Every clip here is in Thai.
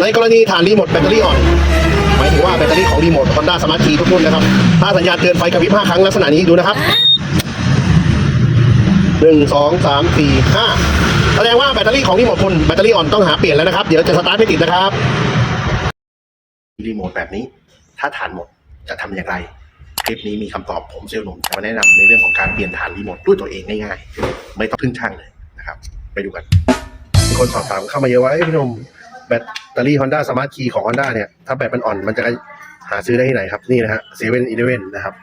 ในกรณีฐานรีโมทแบตเตอรี่อ่อนหมายถึงว่าแบตเตอรี่ของรีโมท Honda Smart Key ทุกรุ่นนะครับ ถ้าสัญญาณเตือนไฟกระพริบ5ครั้งลักษณะนี้ดูนะครับหนึ่งสองสามสี่ห้าแสดงว่าแบตเตอรี่ของรีโมทคุณแบตเตอรี่อ่อนต้องหาเปลี่ยนแล้วนะครับ เดี๋ยวจะสตาร์ทไม่ติดนะครับ รีโมทแบบนี้ ถ้าฐานหมดจะทำอย่างไร คลิปนี้มีคำตอบผมเซลล์หนุ่มจะมาแนะนำในเรื่องของการเปลี่ยนฐานรีโมทด้วยตัวเองง่ายๆ ไม่ต้องพึ่งช่างเลยนะครับ ไปดูกันมีคนสอบถามเข้ามาเยอะว่าพี่หนุ่ม แบตเตอรี่ Honda Smart Key ของ Honda เนี่ย ถ้าแบตมันอ่อนมันจะหาซื้อได้ที่ไหนครับ นี่นะฮะเซเว่นอีเลเว่นนะครับ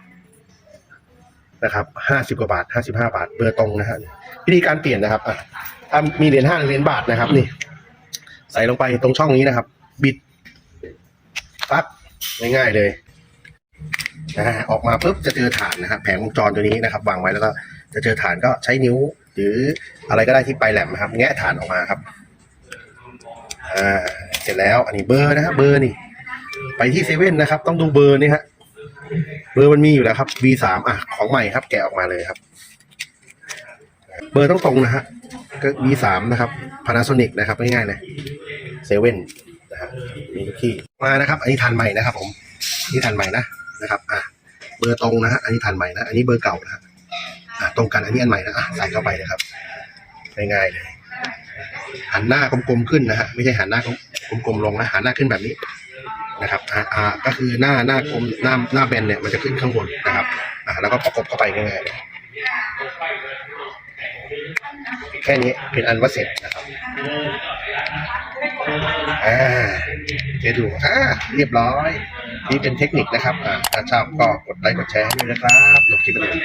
นะครับห้าสิบกว่าบาทห้าสิบห้าบาทเบอร์ตรงนะฮะวิธีการเปลี่ยนนะครับอะถ้ามีเหรียญห้าเหรียญบาทนะครับ นี่ ใส่ลงไปตรงช่องนี้นะครับ บิดปั๊บง่ายๆเลยนะฮะออกมาปุ๊บจะเจอฐานนะครับแผงวงจรตัวนี้นะครับ วางไว้แล้วก็จะเจอฐานก็ใช้นิ้ว หรืออะไรก็ได้ที่ปลายแหลมนะครับ แงะฐานออกมาครับ อ่าเสร็จแล้วอันนี้เบอร์นะครับเบอร์นี่ ไปที่เซเว่นนะครับ ต้องดูเบอร์นี่ฮะเบอร์มันมีอยู่แล้วครับ V3 อะของใหม่ครับ แกะออกมาเลยครับ เบอร์ต้องตรงนะฮะก็ V3 นะครับ Panasonic นะครับง่ายๆเลยเซเว่นนะฮะมีทุกที่มานะครับ อันนี้ทันใหม่นะครับ ผมนี่ทันใหม่นะนะครับ อะเบอร์ตรงนะฮะอันนี้ทันใหม่นะอันนี้เบอร์เก่านะฮะอะตรงกันอันนี้อันใหม่นะอะใส่เข้าไปนะครับง่ายๆเลย หันหน้ากลมๆขึ้นนะฮะไม่ใช่หันหน้ากลมๆลงนะหันหน้าขึ้นแบบนี้นะครับอ่าก็คือหน้าหน้ากลมหน้าหน้าแบนเนี่ยมันจะขึ้นข้างบนนะครับ อ่า แล้วก็ประกบเข้าไปง่ายๆแค่นี้เป็นอันว่าเสร็จนะครับอ่าเดี๋ยวดูอ่าเรียบร้อย นี่เป็นเทคนิคนะครับอ่าถ้าชอบก็กดไลค์กดแชร์ให้ด้วยนะครับลงคลิปไปเลย